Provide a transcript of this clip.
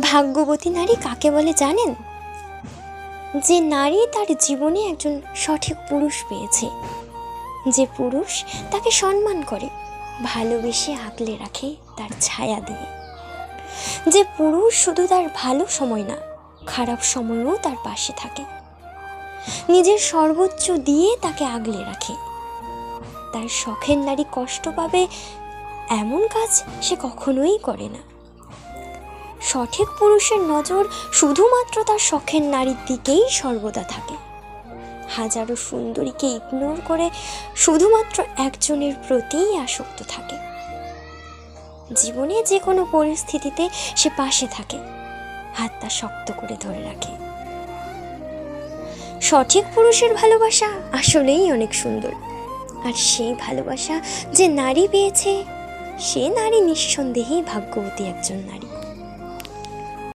ভাগ্যবতী নারী কাকে বলে জানেন? যে নারী তার জীবনে একজন সঠিক পুরুষ পেয়েছে। যে পুরুষ তাকে সম্মান করে, ভালোবেসে আগলে রাখে তার ছায়া দিয়ে। যে পুরুষ শুধু তার ভালো সময় না, খারাপ সময়ও তার পাশে থাকে। নিজের সর্বোচ্চ দিয়ে তাকে আগলে রাখে। তার শখের নারী কষ্ট পাবে, এমন কাজ সে কখনোই করে না। সঠিক পুরুষের নজর শুধুমাত্র তার শখের নারীর দিকেই সর্বদা থাকে। হাজারো সুন্দরীকে ইগনোর করে শুধুমাত্র একজনের প্রতিই আসক্ত থাকে। জীবনে যে কোনো পরিস্থিতিতে সে পাশে থাকে, হাতটা শক্ত করে ধরে রাখে। সঠিক পুরুষের ভালোবাসা আসলেই অনেক সুন্দর। আর সেই ভালোবাসা যে নারী পেয়েছে, সে নারী নিঃসন্দেহেই ভাগ্যবতী একজন নারী।